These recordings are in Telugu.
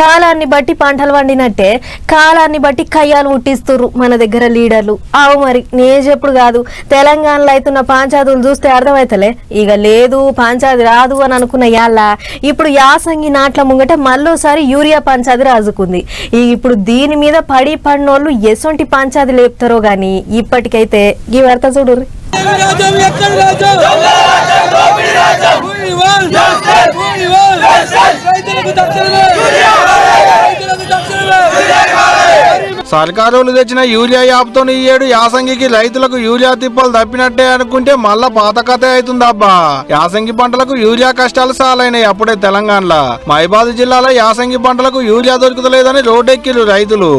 కాలాన్ని బట్టి పంటలు వండినట్టే కాలాన్ని బట్టి కయ్యాలు పుట్టిస్తుర్రు మన దగ్గర లీడర్లు. అవు మరి నేను చెప్పుడు కాదు. తెలంగాణలో అవుతున్న పంచాయతీలు చూస్తే అర్థమైతలే. ఇక లేదు పంచాయతీ రాదు అని అనుకున్న యాళ్ళ ఇప్పుడు యాసంగి నాట్ల ముంగట మళ్ళోసారి యూరియా పంచాది రాజుకుంది. ఇప్పుడు దీని మీద పడి పడినోళ్ళు ఎసొంటి పంచాది లేపుతారో గాని ఇప్పటికైతే ఈ వార్త చూడు రాజ్యం ఎక్కడ రాజ్యం రైతులకు సర్కారులు తెచ్చిన యూరియా యాప్తో ఈ ఏడు యాసంగికి రైతులకు యూరియా తిప్పలు తప్పినట్టే అనుకుంటే మళ్ళా పాత కథ అవుతుందబ్బా యాసంగి పంటలకు యూరియా కష్టాలు సాలైనాయి అప్పుడే తెలంగాణలో మైబాద్ జిల్లాలో యాసంగి పంటలకు యూరియా దొరుకుతలేదని రోడ్డెక్కిరు రైతులు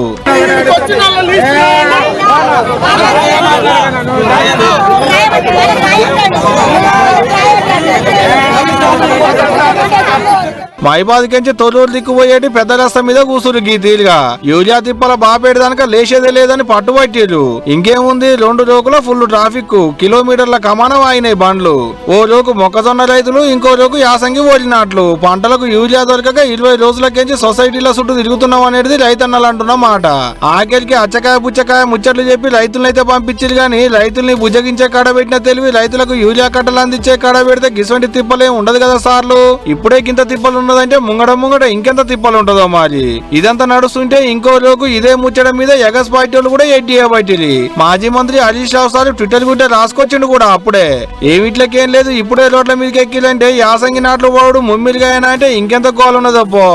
మైబాదికించి తొలూరు దిక్కుపోయేటి పెద్ద రస్త మీద కూసురు గీతీలుగా. యూరియా తిప్పల బాపేడు దానిక లేచేదే లేదని పట్టుబట్టిరు ఇంకేముంది? రెండు రోజుల ఫుల్ ట్రాఫిక్ కిలోమీటర్ల కమానం అయినాయి బండ్లు. ఓ రోకు మొక్కజొన్న రైతులు ఇంకో రోకు యాసంగి ఓడినట్లు. పంటలకు యూరియా దొరకక ఇరవై రోజులకించి సొసైటీల చుట్టూ తిరుగుతున్నాం అనేది రైతన్నలు అంటున్న మాట. ఆఖరికి అచ్చకాయ పుచ్చకాయ ముచ్చట్లు చెప్పి రైతులనైతే పంపించారు గాని రైతుల్ని బుజ్జగించే కాడ పెట్టిన తెలివి రైతులకు యూరియా కట్టలు అందించే కాడ పెడితే గిసంటి తిప్పలేం ఉండదు కదా సార్లు. ఇప్పుడే గింత తిప్పలు ఉన్నదంటే ముంగడ ముంగడ ఇంకెంత తిప్పలు ఉంటుందో మరి ఇదంతా నడుస్తుంటే ఇంకో లోకు ఇదే ముచ్చడం మీద ఎగస్ పార్టీ వాళ్ళు కూడా ఎన్టీఏ పట్టిరి మాజీ మంత్రి హరీష్ రావు సార్ ట్విట్టర్ గుట్టే రాసుకొచ్చిండు కూడా అప్పుడే. ఏమిట్లకేం లేదు ఇప్పుడే రోడ్ల మీదకి ఎక్కిలంటే యాసంగి నాట్లు వాడు ముమ్మిరిగా అంటే ఇంకెంత గోల్ ఉన్నదప్పో